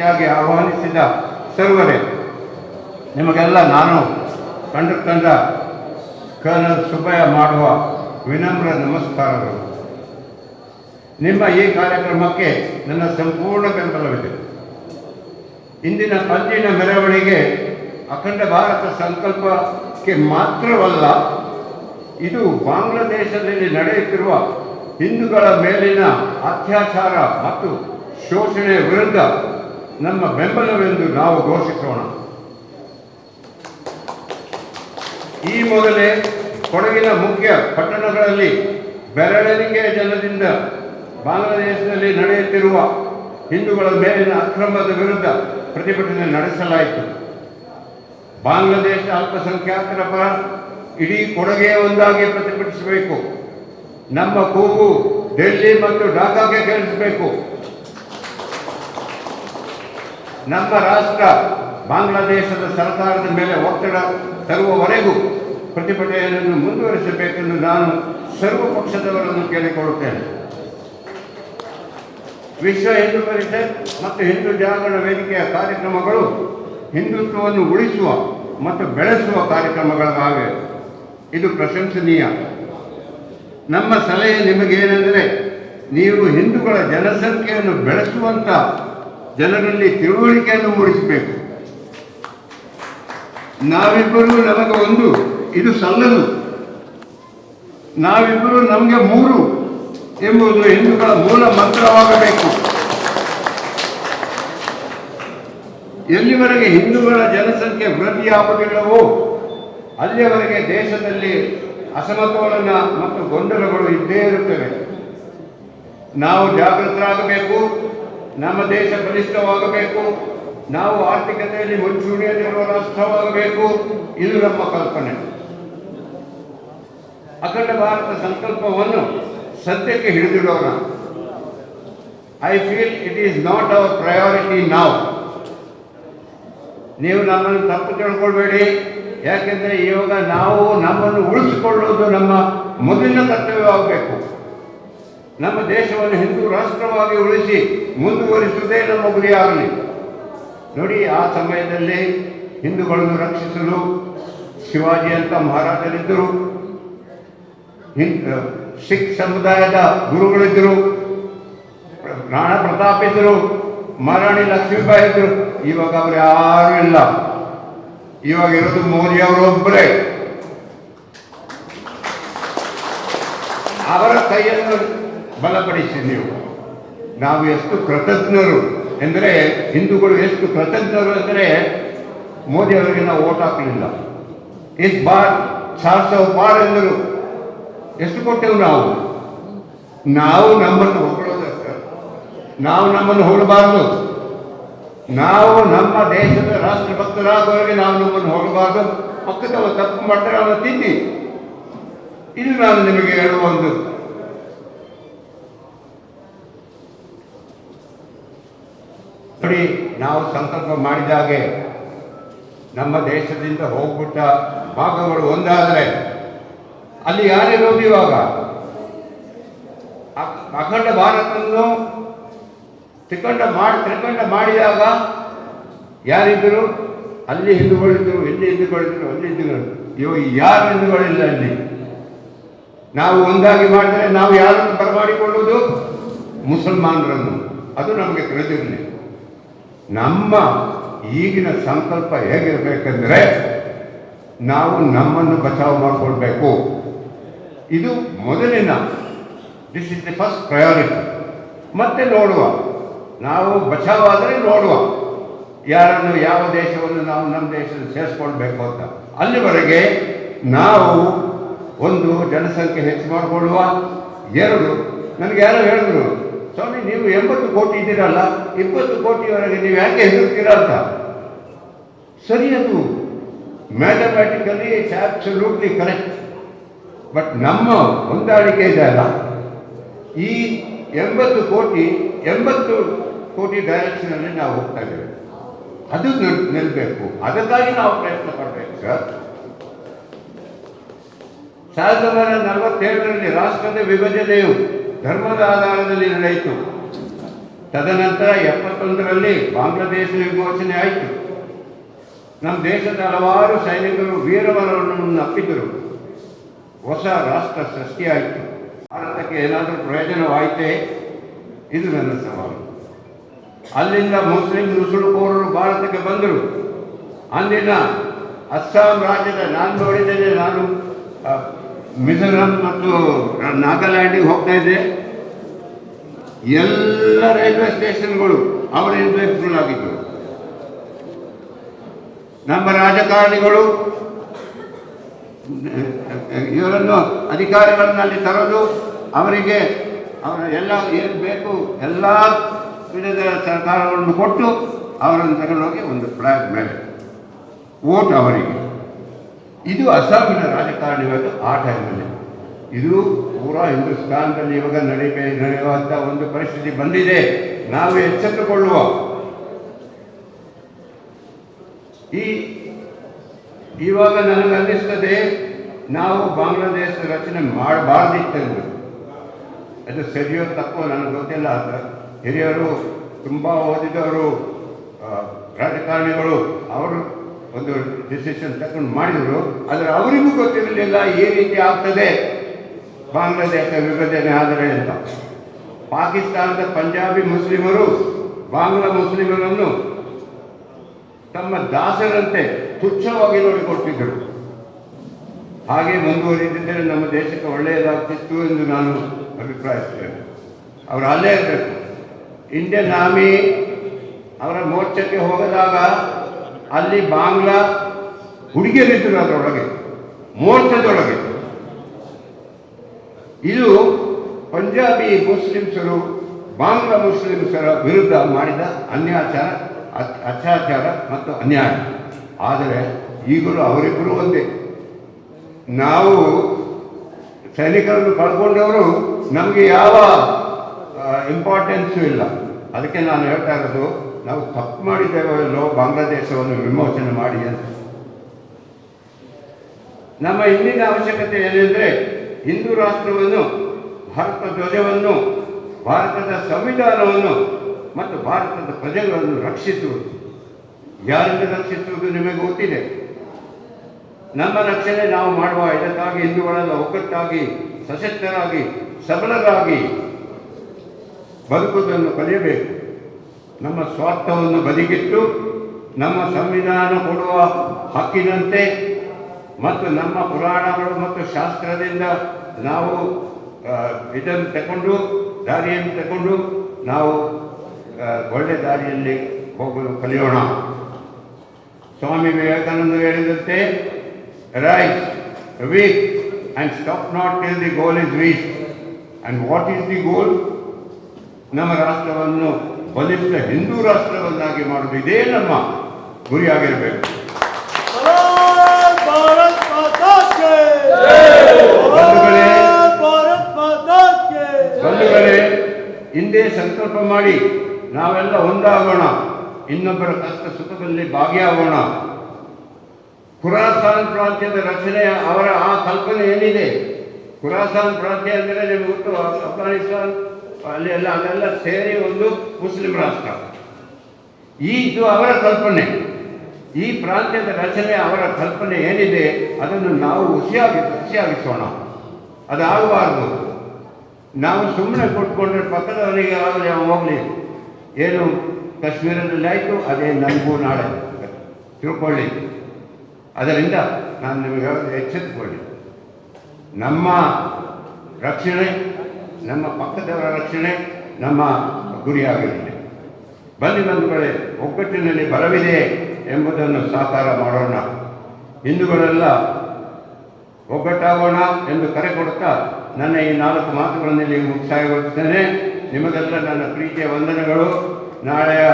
ಆಹ್ವಾನಿಸಿದ ಸರ್ವರೇ, ನಿಮಗೆಲ್ಲ ನಾನು ಕಂಡು ಕಂಡ ಕರ್ನಲ್ ಸುಬ್ಬಯ್ಯ ಮಾಡುವ ವಿನಮ್ರ ನಮಸ್ಕಾರಗಳು. ನಿಮ್ಮ ಈ ಕಾರ್ಯಕ್ರಮಕ್ಕೆ ನನ್ನ ಸಂಪೂರ್ಣ ಬೆಂಬಲವಿದೆ. ಇಂದಿನ ಅಂದಿನ ಮೆರವಣಿಗೆ ಅಖಂಡ ಭಾರತ ಸಂಕಲ್ಪಕ್ಕೆ ಮಾತ್ರವಲ್ಲ, ಇದು ಬಾಂಗ್ಲಾದೇಶದಲ್ಲಿ ನಡೆಯುತ್ತಿರುವ ಹಿಂದೂಗಳ ಮೇಲಿನ ಅತ್ಯಾಚಾರ ಮತ್ತು ಶೋಷಣೆಯ ವಿರುದ್ಧ ನಮ್ಮ ಬೆಂಬಲವೆಂದು ನಾವು ಘೋಷಿಸೋಣ. ಈ ಮೊದಲೇ ಕೊಡಗಿನ ಮುಖ್ಯ ಪಟ್ಟಣಗಳಲ್ಲಿ ಬೆರಳಿಗೆ ಜನದಿಂದ ಬಾಂಗ್ಲಾದೇಶದಲ್ಲಿ ನಡೆಯುತ್ತಿರುವ ಹಿಂದೂಗಳ ಮೇಲಿನ ಅಕ್ರಮದ ವಿರುದ್ಧ ಪ್ರತಿಭಟನೆ ನಡೆಸಲಾಯಿತು. ಬಾಂಗ್ಲಾದೇಶ ಅಲ್ಪಸಂಖ್ಯಾತರ ಪರ ಇಡೀ ಕೊಡಗೆ ಒಂದಾಗಿ ಪ್ರತಿಭಟಿಸಬೇಕು. ನಮ್ಮ ಕೂಗು ಡೆಲ್ಲಿ ಮತ್ತು ಢಾಕಾಗೆ ಕೇಳಿಸಬೇಕು. ನಮ್ಮ ರಾಷ್ಟ್ರ ಬಾಂಗ್ಲಾದೇಶದ ಸರ್ಕಾರದ ಮೇಲೆ ಒತ್ತಡ ತರುವವರೆಗೂ ಪ್ರತಿಭಟನೆಯನ್ನು ಮುಂದುವರಿಸಬೇಕೆಂದು ನಾನು ಸರ್ವ ಪಕ್ಷದವರನ್ನು ಕೇಳಿಕೊಳ್ಳುತ್ತೇನೆ. ವಿಶ್ವ ಹಿಂದೂ ಪರಿಷತ್ ಮತ್ತು ಹಿಂದೂ ಜಾಗರಣ ವೇದಿಕೆಯ ಕಾರ್ಯಕ್ರಮಗಳು ಹಿಂದುತ್ವವನ್ನು ಉಳಿಸುವ ಮತ್ತು ಬೆಳೆಸುವ ಕಾರ್ಯಕ್ರಮಗಳಾಗಿವೆ ಇದು ಪ್ರಶಂಸನೀಯ. ನಮ್ಮ ಸಲಹೆ ನಿಮಗೇನೆಂದರೆ, ನೀವು ಹಿಂದೂಗಳ ಜನಸಂಖ್ಯೆಯನ್ನು ಬೆಳೆಸುವಂತ ಜನರಲ್ಲಿ ತಿಳುವಳಿಕೆಯನ್ನು ಮೂಡಿಸಬೇಕು. ನಾವಿಬ್ಬರು ನಮಗೆ ಒಂದು, ಇದು ಸಲ್ಲದು. ನಾವಿಬ್ಬರು ನಮಗೆ ಮೂರು ಎಂಬುದು ಹಿಂದೂಗಳ ಮೂಲ ಮಂತ್ರವಾಗಬೇಕು. ಎಲ್ಲಿವರೆಗೆ ಹಿಂದೂಗಳ ಜನಸಂಖ್ಯೆ ವೃದ್ಧಿಯಾಗುವುದಿಲ್ಲವೋ ಅಲ್ಲಿಯವರೆಗೆ ದೇಶದಲ್ಲಿ ಅಸಮತೋಲನ ಮತ್ತು ಗೊಂದಲಗಳು ಇದ್ದೇ ಇರುತ್ತವೆ. ನಾವು ಜಾಗೃತರಾಗಬೇಕು. ನಮ್ಮ ದೇಶ ಬಲಿಷ್ಠವಾಗಬೇಕು. ನಾವು ಆರ್ಥಿಕತೆಯಲ್ಲಿ ಮುಂಚೂಣಿಯಲ್ಲಿರುವ ರಾಷ್ಟ್ರವಾಗಬೇಕು. ಇದು ನಮ್ಮ ಕಲ್ಪನೆ. ಅಖಂಡ ಭಾರತ ಸಂಕಲ್ಪವನ್ನು ಸದ್ಯಕ್ಕೆ ಹಿಡಿದಿಡೋಣ. I feel it is not our priority ನಾವು ನೀವು ನಮ್ಮನ್ನು ತಪ್ಪು ತಿಳ್ಕೊಳ್ಬೇಡಿ. ಯಾಕೆಂದರೆ ಇವಾಗ ನಾವು ನಮ್ಮನ್ನು ಉಳಿಸಿಕೊಳ್ಳುವುದು ನಮ್ಮ ಮೊದಲಿನ ಕರ್ತವ್ಯವಾಗಬೇಕು. ನಮ್ಮ ದೇಶವನ್ನು ಹಿಂದೂ ರಾಷ್ಟ್ರವಾಗಿ ಉಳಿಸಿ ಮುಂದುವರಿಸುವುದೇ ನಮ್ಮ ಗುರಿಯಾಗಲಿ. ನೋಡಿ, ಆ ಸಮಯದಲ್ಲಿ ಹಿಂದೂಗಳನ್ನು ರಕ್ಷಿಸಲು ಶಿವಾಜಿ ಅಂತ ಮಹಾರಾಜರಿದ್ದರು. ಸಿಖ್ ಸಮುದಾಯದ ಗುರುಗಳಿದ್ದರು. ರಾಣಾ ಪ್ರತಾಪ್ ಇದ್ದರು ಮಹಾರಾಣಿ ಲಕ್ಷ್ಮೀಬಾಯಿ ಇದ್ದರು. ಇವಾಗ ಅವರು ಯಾರು ಇಲ್ಲ. ಇವಾಗ ಇರೋದು ಮೋದಿ ಅವರು ಒಬ್ಬರೇ ಅವರ ಕೈಯನ್ನು ಬಲಪಡಿಸಿ ನೀವು. ನಾವು ಎಷ್ಟು ಕೃತಜ್ಞರು ಎಂದರೆ ಹಿಂದೂಗಳು ಎಷ್ಟು ಕೃತಜ್ಞರು ಅಂದರೆ ಮೋದಿ ಅವರಿಗೆ ನಾವು ಓಟ್ ಹಾಕಲಿಲ್ಲ. ಇಸ್ ಬಾರ್ ಸಾರ್ ಸಾವು ಬಾರ್ ಎಂದರು. ಎಷ್ಟು ಕೊಟ್ಟೆವು ನಾವು? ನಾವು ನಮ್ಮನ್ನು ಹೊಗಳೋದಕ್ಕೆ. ನಾವು ನಮ್ಮನ್ನು ಹೊಗಳಬಾರದು. ನಾವು ನಮ್ಮ ದೇಶದ ರಾಷ್ಟ್ರಭಕ್ತರಾದವರಿಗೆ ನಾವು ನಮ್ಮನ್ನು ಹೊಗಳಬಾರದು. ಪಕ್ಕದವ ತಪ್ಪು ಮಾಡ್ತಾರೆ ಅವನು ಇದು ನಾನು ನಿಮಗೆ ಹೇಳುವ ಒಂದು ನೋಡಿ ನಾವು ಸಂಕಲ್ಪ ಮಾಡಿದಾಗೆ ನಮ್ಮ ದೇಶದಿಂದ ಹೋಗ್ಬಿಟ್ಟ ಭಾಗಗಳು ಒಂದಾದರೆ ಅಲ್ಲಿ ಯಾರಿರೋದು ಇವಾಗ? ಅಖ- ಅಖಂಡ ಭಾರತವನ್ನು ತ್ರಿಕಂಡ ಮಾಡಿ ತ್ರಿಕಂಡ ಮಾಡಿದಾಗ ಯಾರಿದ್ದರು? ಅಲ್ಲಿ ಹಿಂದುಗಳಿದ್ರು, ಇಲ್ಲಿ ಹಿಂದುಗಳಿದ್ರು, ಅಲ್ಲಿ ಹಿಂದುಗಳು ಇವಾಗ ಯಾರು ಹಿಂದುಗಳಿಲ್ಲ ಅಲ್ಲಿ? ನಾವು ಒಂದಾಗಿ ಮಾಡಿದರೆ ನಾವು ಯಾರನ್ನು ಬರಮಾಡಿಕೊಳ್ಳುವುದು? ಮುಸಲ್ಮಾನರನ್ನು. ಅದು ನಮಗೆ ತಿಳಿದಿರಲಿ. ನಮ್ಮ ಈಗಿನ ಸಂಕಲ್ಪ ಹೇಗಿರಬೇಕೆಂದರೆ ನಾವು ನಮ್ಮನ್ನು ಬಚಾವ್ ಮಾಡಿಕೊಳ್ಬೇಕು. ಇದು ಮೊದಲಿನ this is the first priority ಮತ್ತೆ ನೋಡುವ. ನಾವು ಬಚಾವಾದರೆ ನೋಡುವ. ಯಾರನ್ನು, ಯಾವ ದೇಶವನ್ನು ನಾವು ನಮ್ಮ ದೇಶದಲ್ಲಿ ಸೇರಿಸ್ಕೊಳ್ಬೇಕು ಅಂತ. ಅಲ್ಲಿವರೆಗೆ ನಾವು ಒಂದು ಜನಸಂಖ್ಯೆ ಹೆಚ್ಚು ಮಾಡಿಕೊಳ್ಳುವ. ಎರಡು, ನನಗೆ ಯಾರೋ ಹೇಳಿದ್ರು. ಸ್ವಾಮಿ, ನೀವು ಎಂಬತ್ತು ಕೋಟಿ ಇದ್ದೀರಲ್ಲ, ಇಪ್ಪತ್ತು ಕೋಟಿವರೆಗೆ ನೀವು ಯಾಕೆ ಹೆದರ್ತೀರಾ ಅಂತ? ಸರಿ ಅದು. Mathematically it's absolutely correct but ನಮ್ಮ ಹೊಂದಾಣಿಕೆ ಇದೆ ಅಲ್ಲ. ಈ ಎಂಬತ್ತು ಕೋಟಿ ಎಂಬತ್ತು ಕೋಟಿ ಡೈರೆಕ್ಷನಲ್ಲಿ ನಾವು ಹೋಗ್ತಾ ಇದ್ದೇವೆ. ಅದು ನಿಲ್ಲಬೇಕು ಅದಕ್ಕಾಗಿ ನಾವು ಪ್ರಯತ್ನ ಪಡಬೇಕು ಸರ್ ಸಾವಿರದ ಒಂಬೈನೂರ ನಲವತ್ತೇಳರಲ್ಲಿ ರಾಷ್ಟ್ರದ ವಿಭಜನೆಯು ಧರ್ಮದ ಆಧಾರದಲ್ಲಿ ನಡೆಯಿತು. ತದನಂತರ ಎಪ್ಪತ್ತೊಂದರಲ್ಲಿ ಬಾಂಗ್ಲಾದೇಶ ವಿಮೋಚನೆ ಆಯಿತು. ನಮ್ಮ ದೇಶದ ಹಲವಾರು ಸೈನಿಕರು ವೀರಮರಣವನ್ನು ಅಪ್ಪಿದರು ಹೊಸ ರಾಷ್ಟ್ರ ಸೃಷ್ಟಿಯಾಯಿತು. ಭಾರತಕ್ಕೆ ಏನಾದರೂ ಪ್ರಯೋಜನವಾಯಿತೇ? ಇದು ನನ್ನ ಸವಾಲು. ಅಲ್ಲಿಂದ ಮುಸ್ಲಿಂ ನುಸುಳುಕೋರರು ಭಾರತಕ್ಕೆ ಬಂದರು. ಅಂದಿನ ಅಸ್ಸಾಂ ರಾಜ್ಯದ ನಾನು ನೋಡಿದ್ದೇನೆ ನಾನು ಮಿಜೋರಾಂ ಮತ್ತು ನಾಗಾಲ್ಯಾಂಡಿಗೆ ಹೋಗ್ತಾ ಇದ್ದೆ ಎಲ್ಲ ರೈಲ್ವೆ ಸ್ಟೇಷನ್ಗಳು ಅವರ ಫುಲ್ ಆಗಿದ್ದವು ನಮ್ಮ ರಾಜಕಾರಣಿಗಳು, ಇವರನ್ನು ಅಧಿಕಾರಿಗಳನ್ನಲ್ಲಿ ತರೋದು ಅವರಿಗೆ ಅವರ ಎಲ್ಲ ಏನು ಬೇಕು ಎಲ್ಲ ವಿಧದ ಸರ್ಕಾರಗಳನ್ನು ಕೊಟ್ಟು ಅವರನ್ನು ತಗೊಂಡೋಗಿ ಒಂದು ಫ್ಲಾಗ್ ಮೇಲೆ ಓಟ್ ಅವರಿಗೆ. ಇದು ಅಸ್ಸಾಮಿನ ರಾಜಕಾರಣಿಗಳು ಆ ಟೈಮಲ್ಲಿ ಇದು ಪೂರಾ ಹಿಂದೂಸ್ತಾನದಲ್ಲಿ ಇವಾಗ ನಡೀಬೇ ನಡೆಯುವಂಥ ಒಂದು ಪರಿಸ್ಥಿತಿ ಬಂದಿದೆ. ನಾವು ಎಚ್ಚೆತ್ತುಕೊಳ್ಳುವ ಈ, ಇವಾಗ ನನಗೆ ಅನ್ನಿಸ್ತದೆ, ನಾವು ಬಾಂಗ್ಲಾದೇಶ ರಚನೆ ಮಾಡಬಾರ್ದಿತ್ತು ಅದು ಸರಿಯೋ ತಪ್ಪೋ ನನಗೆ ಗೊತ್ತಿಲ್ಲ. ಅಂತ ಹಿರಿಯರು ತುಂಬ ಓದಿದವರು ರಾಜಕಾರಣಿಗಳು, ಅವರು ಒಂದು ಡಿಸಿಷನ್ ತಗೊಂಡು ಮಾಡಿದರು, ಆದರೆ ಅವರಿಗೂ ಗೊತ್ತಿರಲಿಲ್ಲ ಈ ರೀತಿ ಆಗ್ತದೆ. ಬಾಂಗ್ಲಾದೇಶ ವಿಭಜನೆ ಆದರೆ ಅಂತ. ಪಾಕಿಸ್ತಾನದ ಪಂಜಾಬಿ ಮುಸ್ಲಿಮರು, ಬಾಂಗ್ಲಾ ಮುಸ್ಲಿಮರನ್ನು ತಮ್ಮ ದಾಸರಂತೆ ತುಚ್ಛವಾಗಿ ನೋಡಿಕೊಟ್ಟಿದ್ದರು. ಹಾಗೆ ಮುಂದುವರಿದಿದ್ದರೆ ನಮ್ಮ ದೇಶಕ್ಕೆ ಒಳ್ಳೆಯದಾಗ್ತಿತ್ತು ಎಂದು ನಾನು ಅಭಿಪ್ರಾಯಿಸ್ತೇನೆ ಅವರು ಅಲ್ಲೇ ಇರಬೇಕು. ಇಂಡಿಯನ್ ಆರ್ಮಿ ಅವರ ಮೋರ್ಚಕ್ಕೆ ಹೋಗದಾಗ ಅಲ್ಲಿ ಬಾಂಗ್ಲಾ ಹುಡುಗಿಯರಿದ್ದರು ಅದರೊಳಗೆ ಮೋರ್ಚದೊಳಗೆ. ಇದು ಪಂಜಾಬಿ ಮುಸ್ಲಿಮ್ಸರು, ಬಾಂಗ್ಲಾ ಮುಸ್ಲಿಮ್ಸರ ವಿರುದ್ಧ ಮಾಡಿದ ಅನ್ಯಾಚಾರ, ಅತ್- ಅತ್ಯಾಚಾರ ಮತ್ತು ಅನ್ಯಾಯ. ಆದರೆ ಈಗಲೂ ಅವರಿಬ್ಬರು ಒಂದೇ. ನಾವು ಸೈನಿಕರನ್ನು ಕಳ್ಕೊಂಡವರು ನಮಗೆ ಯಾವ ಇಂಪಾರ್ಟೆನ್ಸು ಇಲ್ಲ. ಅದಕ್ಕೆ ನಾನು ಹೇಳ್ತಾ ಇರೋದು ನಾವು ತಪ್ಪು ಮಾಡಿದ್ದೇವಲ್ಲೋ ಬಾಂಗ್ಲಾದೇಶವನ್ನು ವಿಮೋಚನೆ ಮಾಡಿ ಅಂತ. ನಮ್ಮ ಇಂದಿನ ಅವಶ್ಯಕತೆ ಏನೆಂದರೆ ಹಿಂದೂ ರಾಷ್ಟ್ರವನ್ನು, ಭಾರತ ಧ್ವಜವನ್ನು, ಭಾರತದ ಸಂವಿಧಾನವನ್ನು ಮತ್ತು ಭಾರತದ ಪ್ರಜೆಗಳನ್ನು ರಕ್ಷಿಸುವುದು. ಯಾರಿಂದ ರಕ್ಷಿಸುವುದು ನಿಮಗೆ ಗೊತ್ತಿದೆ? ನಮ್ಮ ರಕ್ಷಣೆ ನಾವು ಮಾಡುವ ಇದಕ್ಕಾಗಿ ಹಿಂದೂಗಳೆಲ್ಲ ಒಗ್ಗಟ್ಟಾಗಿ, ಸಶಕ್ತರಾಗಿ, ಸಬಲರಾಗಿ ಬದುಕುವುದನ್ನು ಕಲಿಯಬೇಕು. ನಮ್ಮ ಸ್ವಾರ್ಥವನ್ನು ಬದಿಗಿಟ್ಟು ನಮ್ಮ ಸಂವಿಧಾನ ಕೊಡುವ ಹಕ್ಕಿನಂತೆ ಮತ್ತು ನಮ್ಮ ಪುರಾಣಗಳು ಮತ್ತು ಶಾಸ್ತ್ರದಿಂದ ನಾವು ಇದನ್ನು ತಗೊಂಡು ದಾರಿಯನ್ನು ತಗೊಂಡು ನಾವು ಒಳ್ಳೆ ದಾರಿಯಲ್ಲಿ ಹೋಗಲು ಕಲಿಯೋಣ. ಸ್ವಾಮಿ ವಿವೇಕಾನಂದ ಹೇಳಿದಂತೆ arise awake and stop not till the goal is reach and what is the goal ನಮ್ಮ ರಾಷ್ಟ್ರವನ್ನು ಬಲಿಷ್ಠ ಹಿಂದೂ ರಾಷ್ಟ್ರವನ್ನಾಗಿ ಮಾಡುವುದು ಇದೇ ನಮ್ಮ ಗುರಿಯಾಗಿರಬೇಕು. ಬಂಧುಗಳೇ ಹಿಂದೆ ಸಂಕಲ್ಪ ಮಾಡಿ ನಾವೆಲ್ಲ ಒಂದಾಗೋಣ ಇನ್ನೊಬ್ಬರ ಕಷ್ಟ ಸುಖದಲ್ಲಿ ಭಾಗಿಯಾಗೋಣ. ಖುರಾಸಾನ್ ಪ್ರಾಂತ್ಯದ ರಚನೆ ಅವರ ಆ ಕಲ್ಪನೆ ಏನಿದೆ? ಖುರಾಸಾನ್ ಪ್ರಾಂತ್ಯ ಅಂದರೆ ನಿಮಗೆ ಗೊತ್ತು ಅಫ್ಘಾನಿಸ್ತಾನ್ ಅಲ್ಲಿ ಅಲ್ಲೆಲ್ಲ ಅದೆಲ್ಲ ಸೇರಿ ಒಂದು ಮುಸ್ಲಿಂ ರಾಷ್ಟ್ರ. ಈ ಇದು ಅವರ ಕಲ್ಪನೆ. ಈ ಪ್ರಾಂತ್ಯದ ರಚನೆ ಅವರ ಕಲ್ಪನೆ ಏನಿದೆ, ಅದನ್ನು ನಾವು ಹುಸಿಯಾಗಿ ಹುಸಿಯಾಗಿಸೋಣ. ಅದಾಗಬಾರ್ದು. ನಾವು ಸುಮ್ಮನೆ ಕೊಟ್ಕೊಂಡ್ರೆ ಪಕ್ಕದವರಿಗೆ ಹೋಗಲಿ, ಏನು ಕಾಶ್ಮೀರದಲ್ಲಿ ಆಯಿತು, ಅದೇ ನನಗೂ ನಾಳೆ. ತಿಳ್ಕೊಳ್ಳಿ. ಅದರಿಂದ ನಾನು ನಿಮಗೆ ಎಚ್ಚೆತ್ತುಕೊಳ್ಳಿ. ನಮ್ಮ ರಕ್ಷಣೆ ನಮ್ಮ ಪಕ್ಕದವರ ರಕ್ಷಣೆ ನಮ್ಮ ಗುರಿಯಾಗಿದೆ ಬನ್ನಿ ಬಂಧುಗಳೇ, ಒಗ್ಗಟ್ಟಿನಲ್ಲಿ ಬಲವಿದೆ ಎಂಬುದನ್ನು ಸಾಕಾರ ಮಾಡೋಣ. ಹಿಂದೂಗಳೆಲ್ಲ ಒಗ್ಗಟ್ಟಾಗೋಣ ಎಂದು ಕರೆ ಕೊಡುತ್ತಾ ನನ್ನ ಈ ನಾಲ್ಕು ಮಾತುಗಳನ್ನು ಮುಕ್ತಾಯಗೊಳಿಸುತ್ತೇನೆ. ನಿಮಗೆಲ್ಲ ನನ್ನ ಪ್ರೀತಿಯ ವಂದನೆಗಳು. ನಾಳೆಯ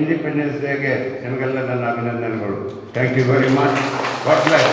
ಇಂಡಿಪೆಂಡೆನ್ಸ್ ಡೇಗೆ ನಿಮಗೆಲ್ಲ ನನ್ನ ಅಭಿನಂದನೆಗಳು. Thank you very much what life